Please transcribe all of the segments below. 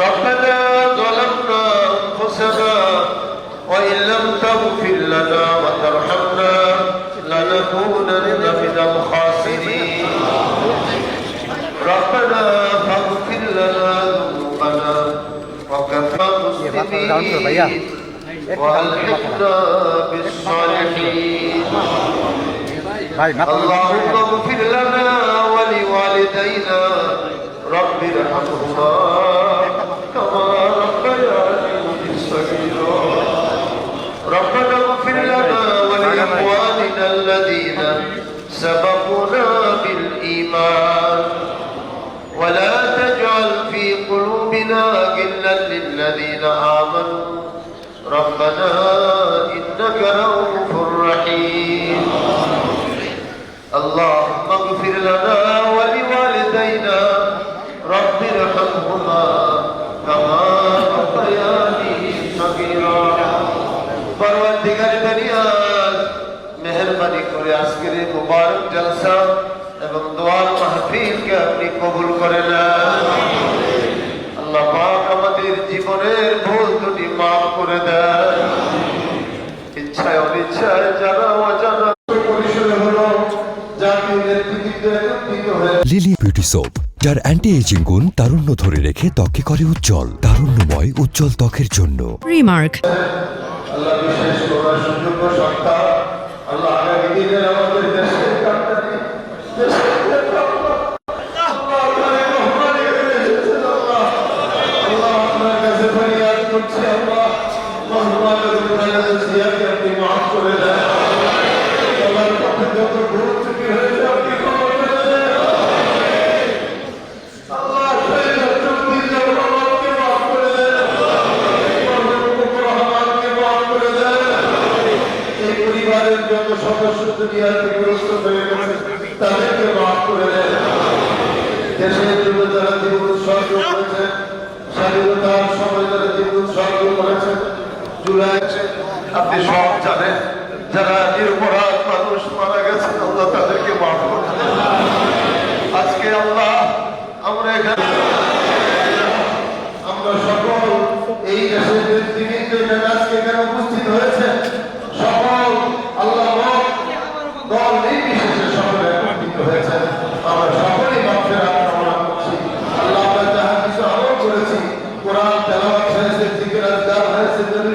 ربنا ظلمنا أنفسنا وإن لم تغفر لنا وترحمنا لنكونن من الخاسرين. ربنا فاغفر لنا ذنوبنا وكفى مسلمين وألحقنا بالصالحين. اللهم اغفر لنا ولوالدينا. رب ارحمهما. بالإيمان ولا تجعل في قلوبنا غلا للذين آمنوا ربنا إنك رؤوف رحيم اللهم اغفر لنا ولوالدينا رب ارحمهما كما ربياني صغيرا পরবর্তীকারী দুনিয়ার মেহরবানি করে আজকের এই মুবারক জলসা করে নেন আল্লাহ পাক আমাদের জীবনের ভুল ত্রুটি মাফ করে দেন। ইচ্ছায় অনিচ্ছায় যারা অজানা লিলি বিউটি সোপ যার অ্যান্টি এজিং গুণ তারুণ্য ধরে রেখে ত্বকে করে উজ্জ্বল তারুণ্যময় উজ্জ্বল ত্বকের জন্য। Remark. আল্লাহ বিশেষ করার সুযোগ্য সত্তা আল্লাহ আগামী দিনের স্বাধীনতার সময় যারা জীবন উৎসর্গ করেছে আপনি সব জানেন। যারা নিরপরাধ মানুষ মারা গেছে আল্লাহ তাদেরকে মাফ আজকে আল্লাহ, আমরা এখানে আমরা সকল এই দেশের নেতৃবৃন্দ আজকে এখানে উপস্থিত হয়েছে সকল আল্লাহ দল নির্বিশেষে সকলে একত্রিত হয়েছে আমরা সকলেই মাফের কামনা করছি আল্লাহ আমরা যাহা কিছু আমল করেছি কোরআন তেলাওয়াত হয়েছে জিকির আজকার হয়েছে নবী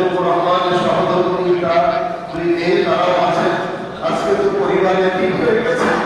নূর রহমানের সহধর্মিতা মেয়ে তারাও আছেন। আজকে তো পরিবারে ঠিক হয়ে গেছে।